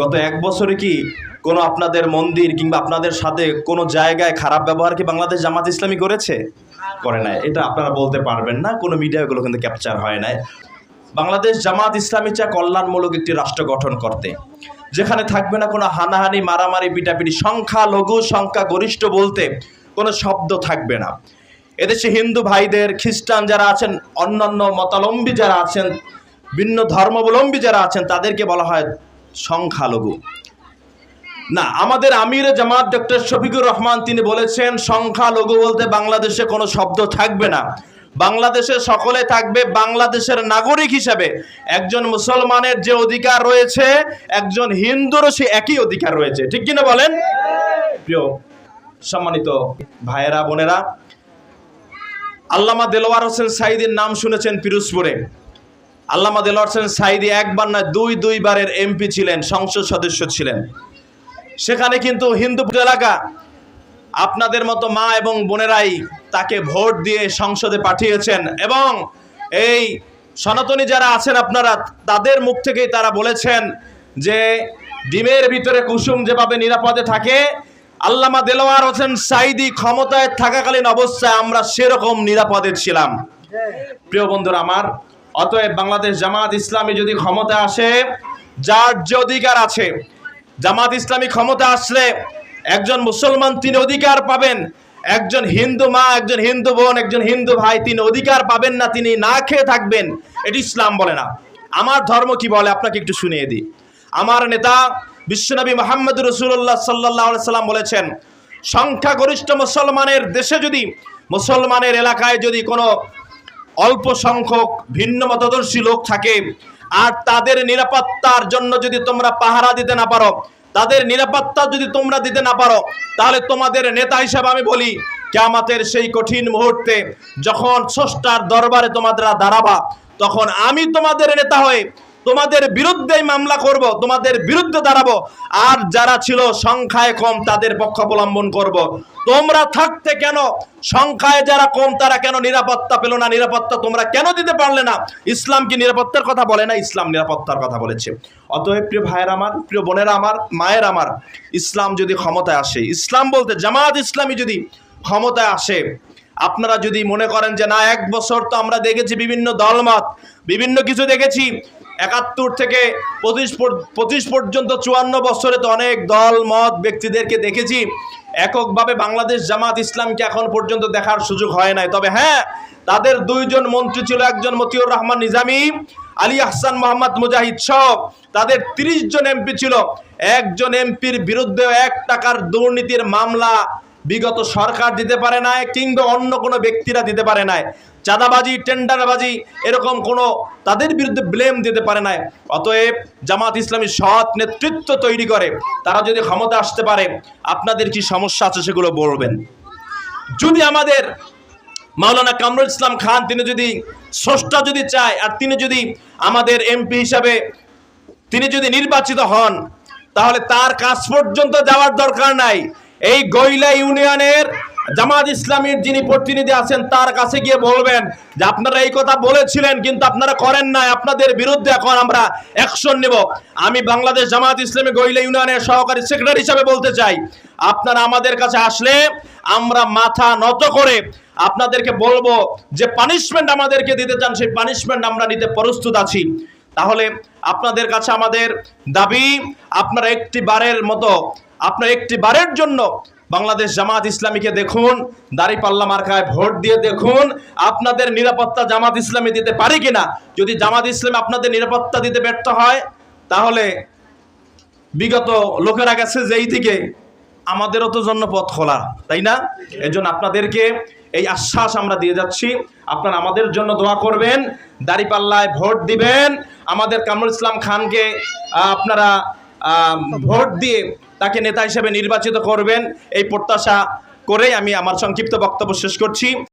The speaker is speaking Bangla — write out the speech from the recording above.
গত এক বছরে কি কোনো আপনাদের মন্দির কিংবা আপনাদের সাথে কোনো জায়গায় খারাপ ব্যবহার কি বাংলাদেশ জামাত ইসলামী করেছে? করে নাই। এটা আপনারা বলতে পারবেন না। কোনো মিডিয়া এগুলো কিন্তু ক্যাপচার হয় নাই। বাংলাদেশ জামাত ইসলামী চা কল্যাণমূলক একটি রাষ্ট্র গঠন করতে। যেখানে থাকবে না কোনো হানাহানি, মারামারি, পিটাপিটি সংখ্যা লঘু সংখ্যা গরিষ্ঠ বলতে কোনো শব্দ থাকবে না। এদেশে হিন্দু ভাইদের, খ্রিস্টান যারা আছেন, অন্যান্য মতালম্বী যারা আছেন, ভিন্ন ধর্মাবলম্বী যারা আছেন, তাদেরকে বলা হয় সংখ্যালঘু। না, আমাদের আমির জামাত ডক্টর শফিকুর রহমান তিনি বলেছেন, সংখ্যালঘু বলতে বাংলাদেশে কোনো শব্দ থাকবে না। বাংলাদেশে সকলে থাকবে বাংলাদেশের নাগরিক হিসাবে। একজন মুসলমানের যে অধিকার রয়েছে, একজন হিন্দুরও সে একই অধিকার রয়েছে। ঠিক কিনা বলেন? প্রিয়, সম্মানিত ভাইয়েরা, বোনেরা, আল্লামা দেলোয়ার হোসেন সাইদির নাম শুনেছেন পিরোজপুরে। আল্লামা দেলোয়ার হোসেন সাইদি একবার না দুই দুইবারের এমপি ছিলেন সংসদ সদস্য ছিলেন। সেখানে কিন্তু হিন্দু এলাকা আপনাদের মতো মা এবং বোনেরাই তাকে ভোট দিয়ে সংসদে পাঠিয়েছেন এবং এই সনাতনী যারা আছেন আপনারা তাদের মুখ থেকেই তারা বলেছেন যে ডিমের ভিতরে কুসুম যেভাবে নিরাপদে থাকে আল্লামা দেলোয়ার হোসেন সাইদি ক্ষমতায় থাকাকালীন অবস্থায় আমরা সেরকম নিরাপদে ছিলাম। প্রিয় বন্ধুরা আমার অতএব বাংলাদেশ জামাত ইসলামী যদি ক্ষমতা আসে, যার যে অধিকার আছে, জামাত ইসলামী ক্ষমতা আসলে একজন মুসলমান তিনি অধিকার পাবেন, একজন হিন্দু মা, একজন হিন্দু বোন, একজন হিন্দু ভাই তিনি অধিকার পাবেন না, তিনি না খেয়ে থাকবেন, এটি ইসলাম বলে না। আমার ধর্ম কি বলে? আপনাকে একটু শুনিয়ে দিই। আমার নেতা বিশ্বনবী মোহাম্মদ রসুল্লাহ সাল্লাহ সাল্লাম বলেছেন, সংখ্যাগরিষ্ঠ মুসলমানের দেশে যদি, মুসলমানের এলাকায় যদি কোনো অল্প সংখ্যক ভিন্ন মতদর্শী লোক থাকে। আর তাদের নিরাপত্তার জন্য যদি তোমরা পাহারা দিতে না পারো, তাদের নিরাপত্তা যদি তোমরা দিতে না পারো, তাহলে তোমাদের নেতা হিসাবে আমি বলি, কেয়ামাতের সেই কঠিন মুহূর্তে যখন ষষ্ঠার দরবারে তোমাদের দাঁড়াবা, তখন আমি তোমাদের নেতা হয়ে তোমাদের বিরুদ্ধে মামলা করব, তোমাদের বিরুদ্ধে দাঁড়াবো। আর যারা ছিল সংখ্যায় কম, তাদের পক্ষ অবলম্বন করব। তোমরা থাকতে কেন? সংখ্যায় যারা কম, তারা কেন নিরাপত্তা পেল না? নিরাপত্তা তোমরা কেন দিতে পারলে না? ইসলাম কি নিরাপত্তার কথা বলে না? ইসলাম নিরাপত্তার কথা বলেছে। অতএব প্রিয় ভাইয়ের আমার, প্রিয় বোনেরা আমার, মায়ের আমার, ইসলাম যদি ক্ষমতায় আসে, ইসলাম বলতে জামাত ইসলামী যদি ক্ষমতায় আসে, আপনারা যদি মনে করেন যে না, এক বছর তো আমরা দেখেছি বিভিন্ন দলমত, বিভিন্ন কিছু দেখেছি একাত্তর থেকে পঁচিশ পঁচিশ পর্যন্ত চুয়ান্ন বছরে তো অনেক দল, মত, ব্যক্তিদেরকে দেখেছি। এককভাবে বাংলাদেশ জামাত ইসলামকে এখন পর্যন্ত দেখার সুযোগ হয় নাই। তবে হ্যাঁ তাদের দুইজন মন্ত্রী ছিল, একজন মতিউর রহমান নিজামী, আলী আহসান, মোহাম্মদ মুজাহিদ সব। তাদের তিরিশ জন এমপি ছিল। একজন এমপির বিরুদ্ধে এক টাকার দুর্নীতির মামলা বিগত সরকার দিতে পারে নাই, কিংবা অন্য কোনো ব্যক্তিরা দিতে পারে নাই। চাঁদাবাজি, টেন্ডারবাজি, এরকম কোনো তাদের বিরুদ্ধে ব্লেম দিতে পারে নাই। অতএব জামাত ইসলামী সৎ নেতৃত্ব তৈরি করে। তারা যদি ক্ষমতা আসতে পারে, আপনাদের কি সমস্যা আছে সেগুলো বলবেন। যদি আমাদের মাওলানা কামরুল ইসলাম খান, তিনি যদি স্রষ্টা যদি চায়, আর তিনি যদি আমাদের এমপি হিসাবে তিনি যদি নির্বাচিত হন, তাহলে তার কাজ পর্যন্ত যাওয়ার দরকার নাই। এই গইলা ইউনিয়নের জামাত ইসলামীর যিনি প্রতিনিধি আছেন, তার কাছে গিয়ে বলবেন যে আপনারা এই কথা বলেছিলেন, কিন্তু আপনারা করেন নাই। আপনাদের বিরুদ্ধে এখন আমরা অ্যাকশন নেব। আমি বাংলাদেশ জামাত ইসলামী গইলা ইউনিয়নের সহকারী সেক্রেটারি হিসাবে বলতে চাই, আপনারা আমাদের কাছে আসলে আমরা মাথা নত করে আপনাদেরকে বলব যে পানিশমেন্ট আমাদেরকে দিতে চান, সেই পানিশমেন্ট আমরা নিতে প্রস্তুত আছি। তাহলে আপনাদের কাছে আমাদের দাবি, আপনারা একটি বারের মতো আপনার একটি বারের জন্য বাংলাদেশ জামাত ইসলামীকে দেখুন দাঁড়িপাল্লা মার্কায় ভোট দিয়ে দেখুন, আপনাদের নিরাপত্তা জামাত ইসলামী দিতে পারে কিনা? যদি জামাত ইসলামী আপনাদের নিরাপত্তা দিতে ব্যর্থ হয়, তাহলে বিগত লোকেরা গেছে যেই দিকে, আমাদেরও তো জন্য পথ খোলা, তাই না? এই জন্য আপনাদেরকে এই আশ্বাস আমরা দিয়ে যাচ্ছি, আপনারা আমাদের জন্য দোয়া করবেন দাঁড়িপাল্লায় ভোট দিবেন, আমাদের কামরুল ইসলাম খানকে আপনারা ভোট দিয়ে তাকে নেতা হিসেবে নির্বাচিত করবেন এই প্রত্যাশা করেই আমি আমার সংক্ষিপ্ত বক্তব্য শেষ করছি।